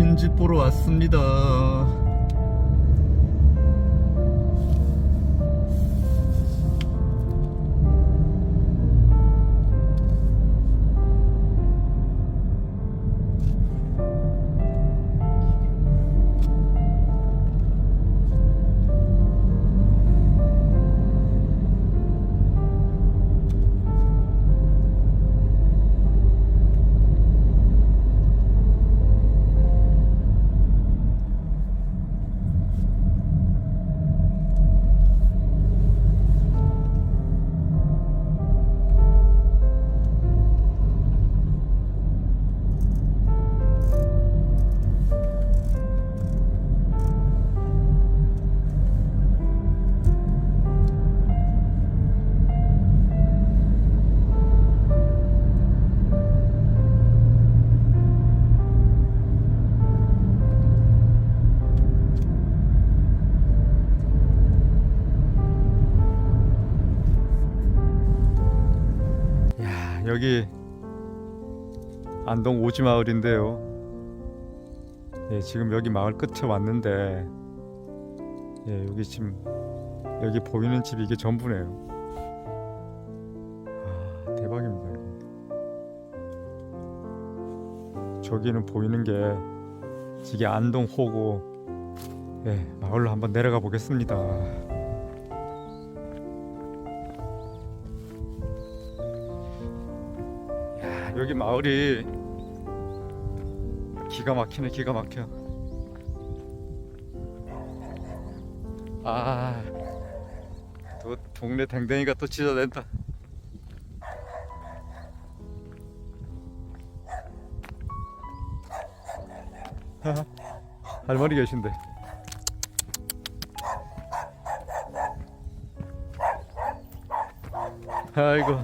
빈집 보러 왔습니다. 여기 안동 오지 마을인데요. 예, 지금 여기 마을 끝에 왔는데 예, 여기 지금 여기 보이는 집이 이게 전부네요. 아, 대박입니다. 여기. 저기는 보이는 게 이게 안동 호고 예, 마을로 한번 내려가 보겠습니다. 여기 마을이 기가 막히네 기가 막혀. 아또 동네 댕댕이가 또 찢어낸다. 할머니 계신데. 아이고.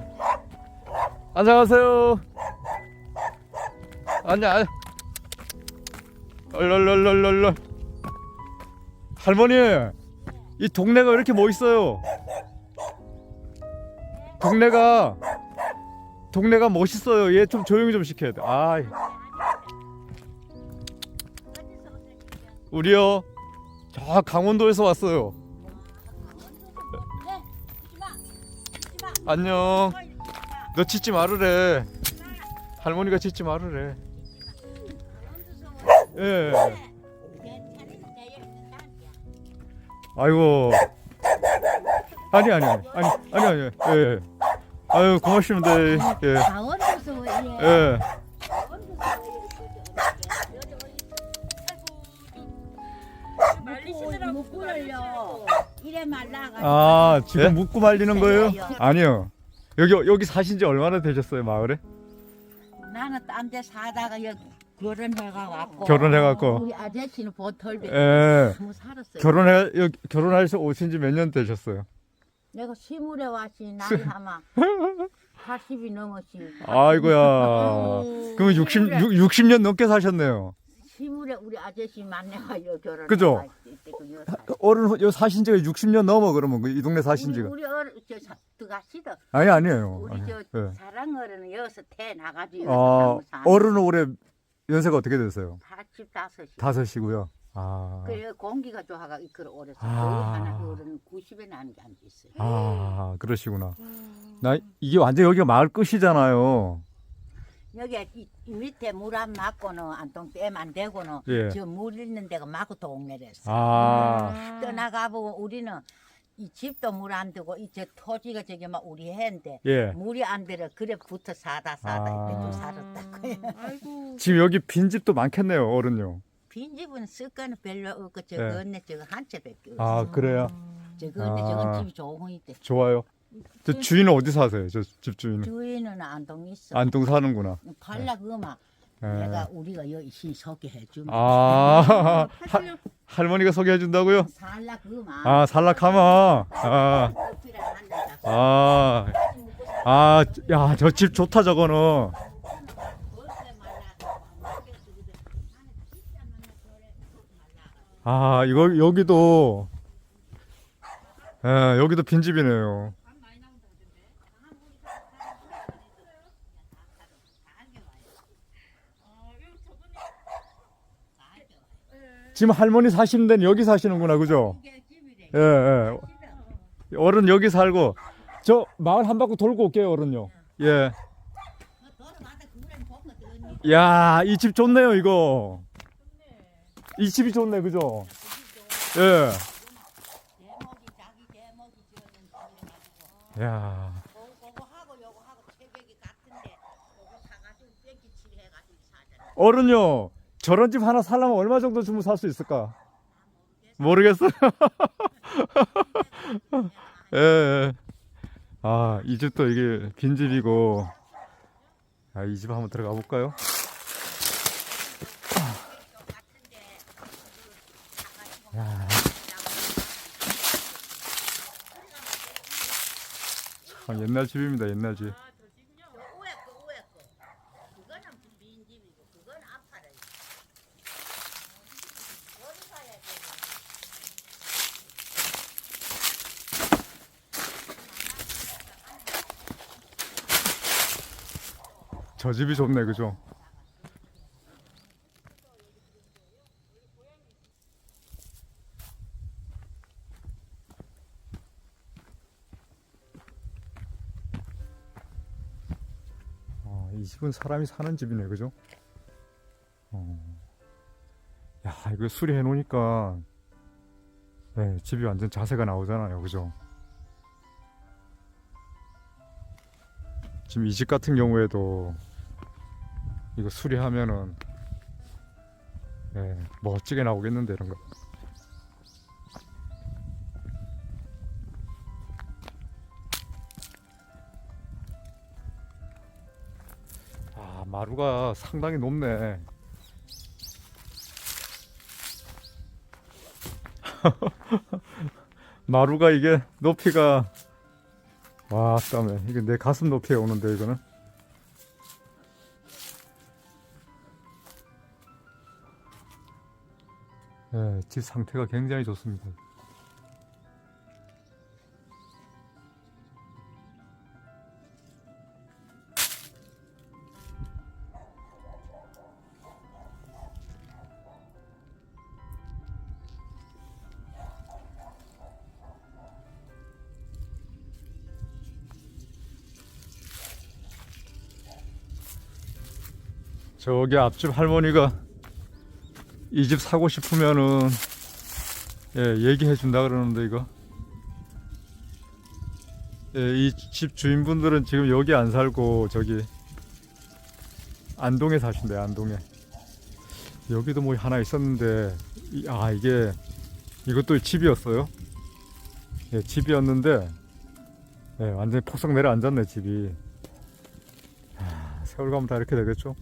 안녕하세요. 안녕. 얼얼얼얼얼. 할머니, 이 동네가 왜 이렇게 멋있어요? 동네가 동네가 멋있어요. 얘 좀 조용히 좀 시켜야 돼. 아, 우리요. 저 강원도에서 왔어요. 안녕. 너 짖지 말으래. 할머니가 짖지 말으래. 예. 아이고. 아니 아니 아니 아니 아니 아니. 예. 아유 고맙습니다. 예. 강원도서 예. 예. 말리시더라고 묶고요. 이래 말라가. 아 지금 예? 묻고 말리는 거예요? 아니요. 여기 여기 사신 지 얼마나 되셨어요 마을에? 나는 딴 데 사다가 여기 결혼해가 왔고. 결혼해갖고. 우리 아저씨는 보털배. 예. 뭐 살았어요. 결혼해 여기 결혼해서 오신 지 몇 년 되셨어요? 내가 시물에 왔지 나이 아마 80이 넘었지. 아이고야. 그럼 60 육- 60 년 넘게 사셨네요. 시물에 우리 아저씨 만나가 여 결혼. 그죠? 어른 요 사신 지가 60년 넘어 그러면 그이 동네 사신 우리 지가. 우리 어른 저 사- 들어가시다. 아니 아니에요. 우리 아니, 저 예. 사랑 어른은 여기서 태 나가지. 아, 어른은 올해 연세가 어떻게 되세요? 85시. 다섯이고요. 아. 그 공기가 좋아가 이끌어 오래서 아. 거의 하나 어른 90에 나는 게 앉아 있어요. 아, 그러시구나. 나 이게 완전 여기가 마을 끝이잖아요. 여기 이, 이 밑에 물 안 맞고는 안동 댐안 되고는 예. 저물 있는 데가 마구 동네랬어. 아. 떠나가보고 우리는 이 집도 물 안 되고 이저 토지가 저기 막 우리 해인데 예. 물이 안 들어 그래부터 사다 사다 아. 이렇게 좀 살았다. 아이고. 지금 여기 빈 집도 많겠네요, 어른요. 빈 집은 쓸 거는 별로 없고 저거 예. 언니 저거 한 채밖에 없어. 아, 그래요? 저거 언니 아. 저건 집이 좋은 있대. 좋아요. 저 주인은 어디 사세요? 저 집 주인은. 주인은 안동 있어. 안동 사는구나. 팔라 그마 예. 내가 우리가 여기 신 소개해 주면 아, 할, 할머니가 소개해 준다고요? 살라 그마 아, 살락하마. 아, 아, 아, 야, 저 집 좋다 저거는. 아, 이거 여기도 예, 여기도 빈 집이네요. 지금 할머니 사시는 데는 여기 사시는구나, 그죠? 예, 예. 어른 여기 살고 저 마을 한 바퀴 돌고 올게요, 어른요. 예. 야, 이 집 좋네요, 이거. 이 집이 좋네, 그죠? 예. 야. 어른요. 저런 집 하나 살려면 얼마 정도 주면 살 수 있을까? 모르겠어요. 예, 예. 아, 이 집도 이게 빈 집이고. 아, 이 집 한번 들어가 볼까요? 야, 참 옛날 집입니다, 옛날 집. 저 우에 거 우에 거 그거는 빈 집이고 그건 아파라. 어디 가야 돼? 저 집이 좋네, 그죠? 어, 이 집은 사람이 사는 집이네, 그죠? 어. 야, 이거 수리해 놓으니까, 네, 집이 완전 자세가 나오잖아요, 그죠? 지금 이 집 같은 경우에도 이거 수리하면은 네, 멋지게 나오겠는데 이런 거. 아 마루가 상당히 높네. 마루가 이게 높이가 와, 땀에 이게 내 가슴 높이에 오는데 이거는. 네, 집 상태가 굉장히 좋습니다. 저기 앞집 할머니가 이 집 사고 싶으면은 예, 얘기해 준다 그러는데 이거. 예, 이 집 주인분들은 지금 여기 안 살고 저기 안동에 사신대 안동에. 여기도 뭐 하나 있었는데 이- 아 이게 이것도 집이었어요? 예, 집이었는데 예, 완전히 폭삭 내려앉았네 집이. 아, 세월 가면 다 이렇게 되겠죠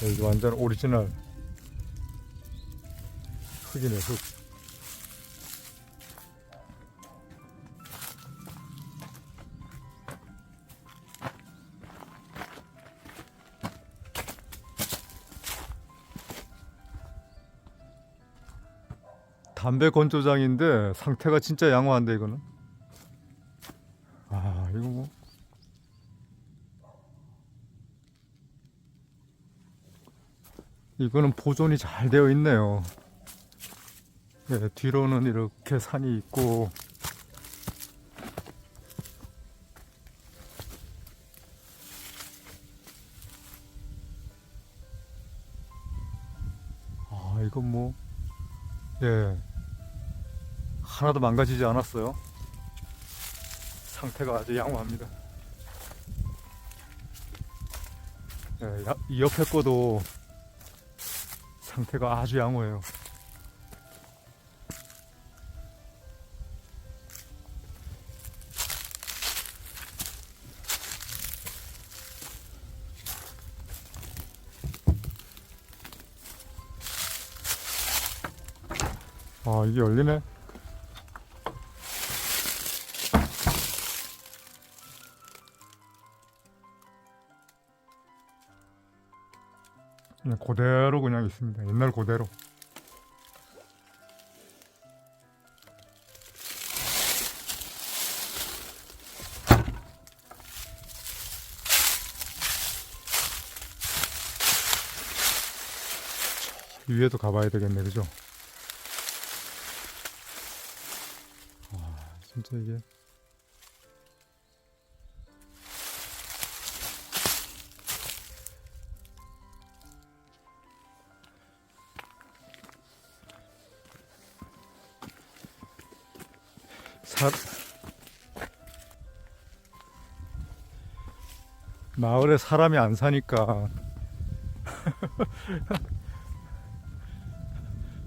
네, 이거 완전 오리지널. 흙이네 흙 담배 건조장인데 상태가 진짜 양호한데 이거는 아 이거 뭐 이거는 보존이 잘 되어 있네요. 네, 뒤로는 이렇게 산이 있고 아 이건 뭐 예. 하나도 망가지지 않았어요. 상태가 아주 양호합니다. 예, 야- 이 옆에 거도 상태가 아주 양호해요. 아, 이게 열리네. 그냥 그대로 그냥 있습니다. 옛날 그대로. 위에도 가봐야 되겠네, 그죠? 아, 진짜 이게 마을에 사람이 안 사니까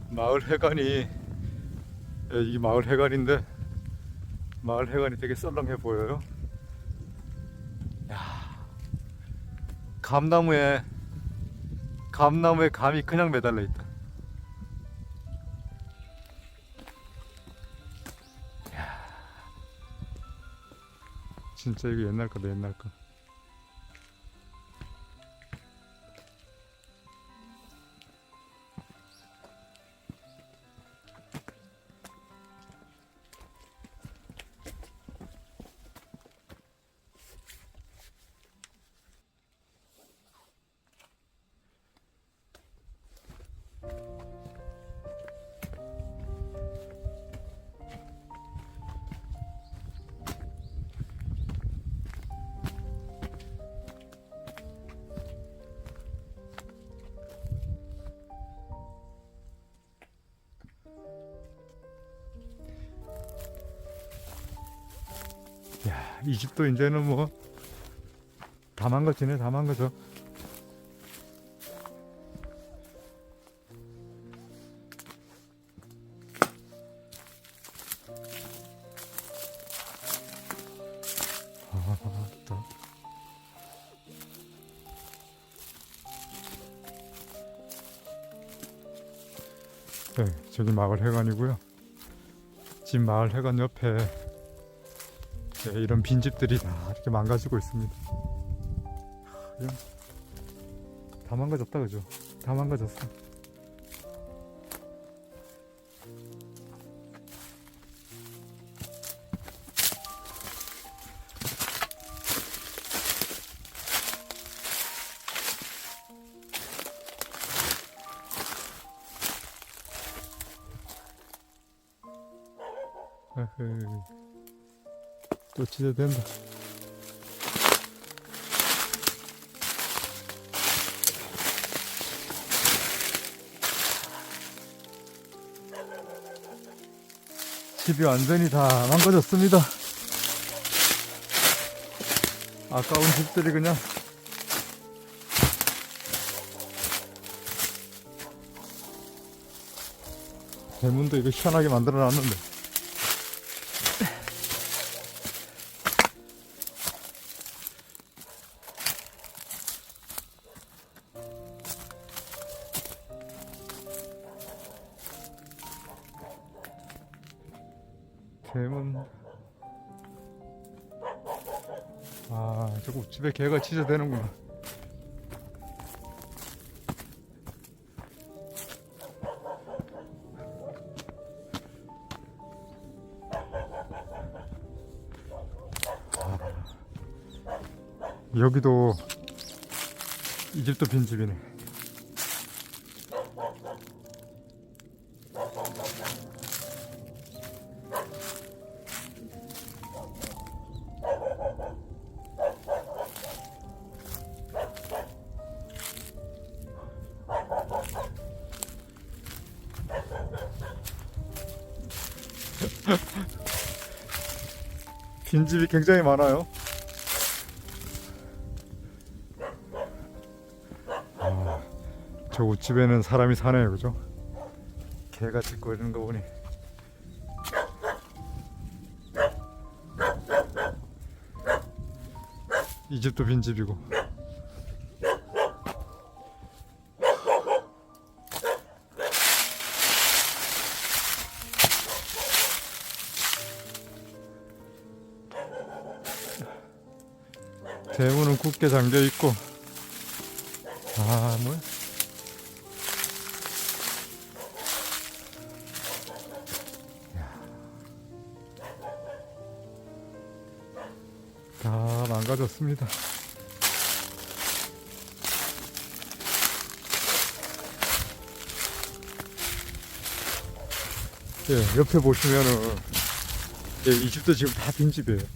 마을 해관이 예, 이 마을 해관인데 마을 해관이 되게 썰렁해 보여요. 야, 감나무에 감나무에 감이 그냥 매달려 있다. 야, 진짜 이거 옛날 거다 옛날 거. 이 집도 이제는 뭐 다 망가지네, 다 망가져. 저기 마을 해관이고요. 집 마을 해관 옆에 네, 이런 빈집들이 다 이렇게 망가지고 있습니다. 하, 이런- 다 망가졌다 그죠? 다 망가졌어. 또 지저된다. 집이 완전히 다 망가졌습니다. 아까운 집들이 그냥 대문도 이거 시원하게 만들어 놨는데 집에 개가 치져 되는구나. 아, 여기도 이 집도 빈집이네 빈집이 굉장히 많아요. 아, 저 우집에는 사람이 사네요, 그죠? 개가 짖고 이러는 거 보니. 이 집도 빈집이고. 대문은 굳게 잠겨 있고. 아 뭐야? 다 망가졌습니다. 예, 옆에 보시면은 예, 이 집도 지금 다 빈집이에요.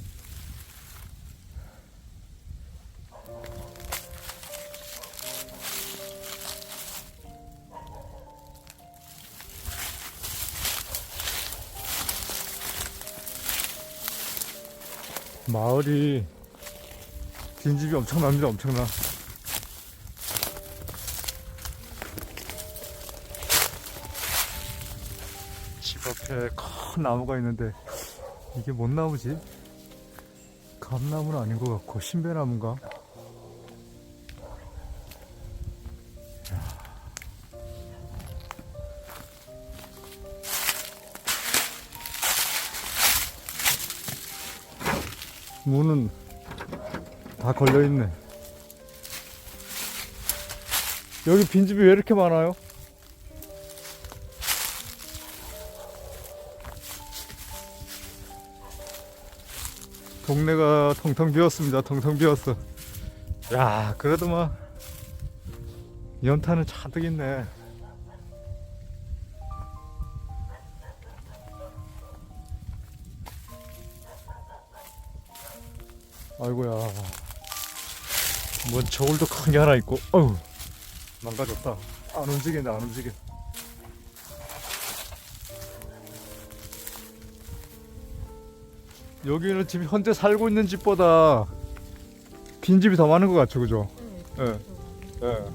마을이 빈집이 엄청납니다, 엄청나. 집 앞에 큰 나무가 있는데 이게 뭔 나무지? 감나무는 아닌 것 같고 신배나무인가? 문은 다 걸려 있네. 여기 빈집이 왜 이렇게 많아요? 동네가 텅텅 비었습니다. 텅텅 비었어. 야, 그래도 막 연탄은 잔뜩 있네. 아이고야. 뭔 저울도 큰 게 하나 있고, 어우, 망가졌다. 안 움직인다, 안 움직여. 여기는 지금 현재 살고 있는 집보다 빈 집이 더 많은 것 같죠, 그죠? 예. 예.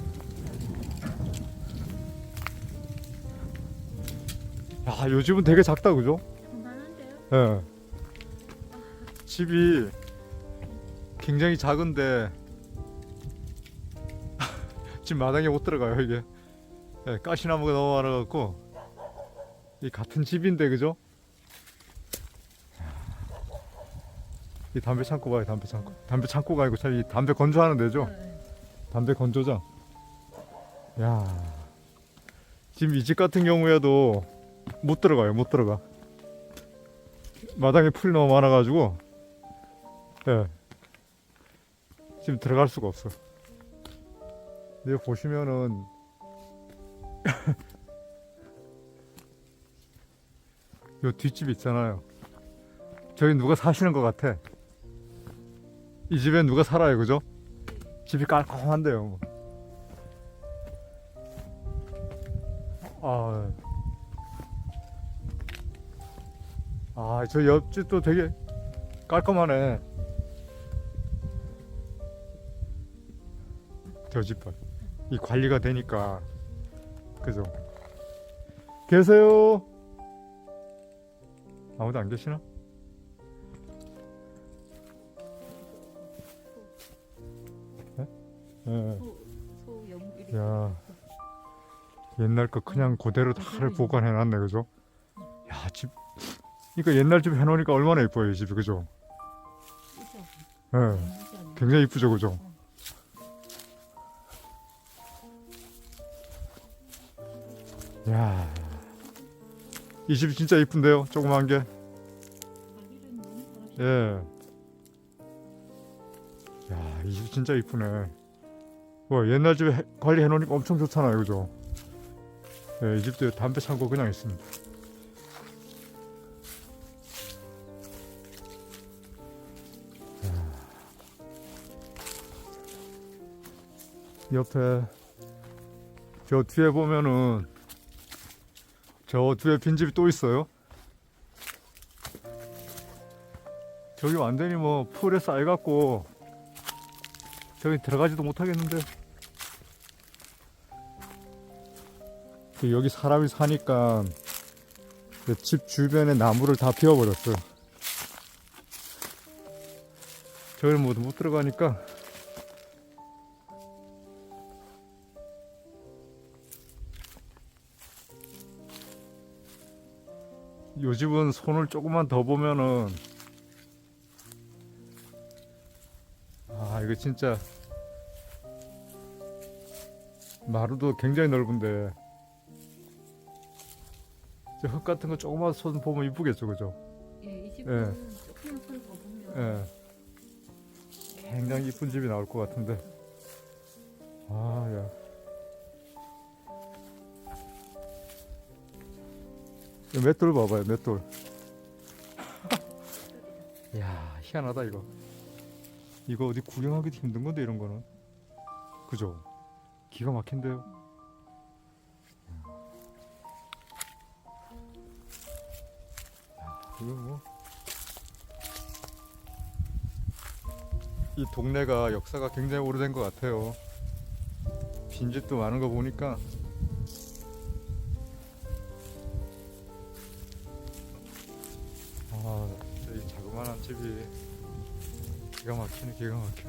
야, 요 집은 되게 작다, 그죠? 장난한데요? 예. 집이 굉장히 작은데 집 마당에 못 들어가요, 이게. 예, 가시나무가 너무 많아갖고 이 같은 집인데, 그죠? 이 담배 창고 봐요, 담배 창고. 담배 창고가 아니고 참이 담배 건조하는 데죠? 담배 건조장. 야. 지금 이 집 같은 경우에도 못 들어가요, 못 들어가. 마당에 풀이 너무 많아가지고, 예. 지금 들어갈 수가 없어. 여기 보시면은, 요 뒷집 있잖아요. 저기 누가 사시는 것 같아. 이 집에 누가 살아요, 그죠? 집이 깔끔한데요. 뭐. 아, 아, 저 옆집도 되게 깔끔하네. 저집 봐. 이 관리가 되니까. 그죠? 계세요? 아무도 안 계시나? 예. 연길이 야 옛날 거 그냥 그대로 다를 보관해 놨네 그죠? 야집 그러니까 옛날 집 해놓으니까 얼마나 예뻐요 이 집이 그죠? 예 굉장히 이쁘죠 그죠? 야 이 집이 진짜 이쁜데요 조그만 게. 예. 야, 이 집 진짜 이쁘네. 와, 옛날 집에 해- 관리해 놓으니까 엄청 좋잖아요, 그죠? 예, 이 집도 담배 창고 그냥 있습니다. 야. 옆에 저 뒤에 보면은 저 뒤에 빈집이 또 있어요. 저기 완전히 뭐 풀에 쌓여갖고 저기 들어가지도 못하겠는데 그 여기 사람이 사니까 그집 주변에 나무를 다 피워버렸어요 저기는 모두 못 들어가니까 요 집은 손을 조금만 더 보면은 아 이거 진짜 마루도 굉장히 넓은데 저흙 같은 거 조그만 손 보면 이쁘겠죠 그죠? 예, 이 집은 조금만 손더 보면 예. 굉장히 이쁜 집이 나올 것 같은데. 아야 맷돌 봐봐요, 맷돌. 이야, 희한하다, 이거. 이거 어디 구경하기도 힘든 건데, 이런 거는. 그죠? 기가 막힌데요? 야, 이거 뭐. 이 동네가 역사가 굉장히 오래된 것 같아요. 빈집도 많은 거 보니까 기가 막히네, 기가 막혀.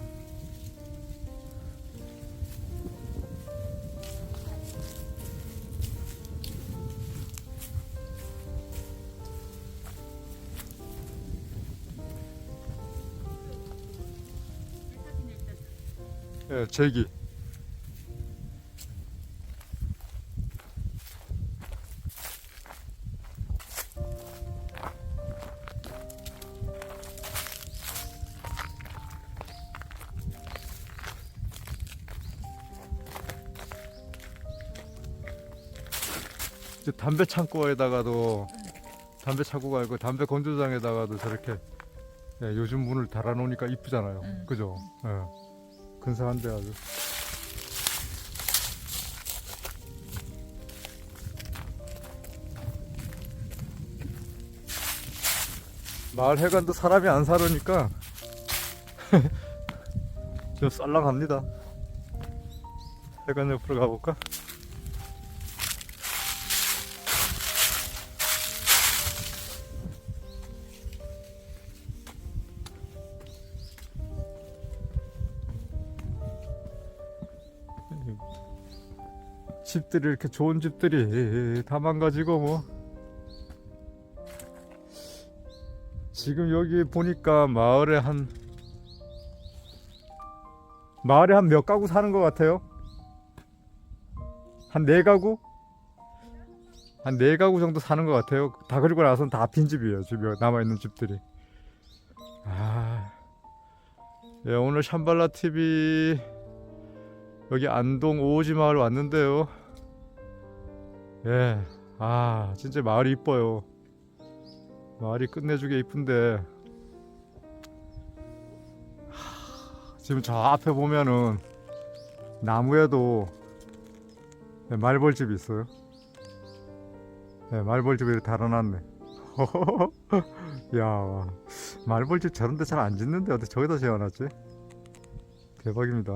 예, 제기. 담배 창고에다가도 담배 창고가 아니고 담배 건조장에다가도 저렇게 예, 요즘 문을 달아놓으니까 이쁘잖아요. 응. 그죠? 예. 근사한데 아주. 마을 해관도 사람이 안 살으니까 좀 썰렁합니다. 해관 옆으로 가볼까? 집들이 이렇게 좋은 집들이 다 망가지고 뭐 지금 여기 보니까 마을에 한 마을에 한 몇 가구 사는 것 같아요? 한 네 가구? 한 네 가구 정도 사는 것 같아요. 다 그리고 나선 다 빈 집이에요. 집에 남아 있는 집들이. 아, 예, 오늘 샴발라 TV 여기 안동 오오지 마을 왔는데요. 예, 아 진짜 마을이 이뻐요. 마을이 끝내주게 이쁜데 하, 지금 저 앞에 보면은 나무에도 네, 말벌집이 있어요. 네, 말벌집을 달아놨네. 야, 말벌집 저런데 잘 안 짓는데 어떻게 저기다 지어놨지? 대박입니다.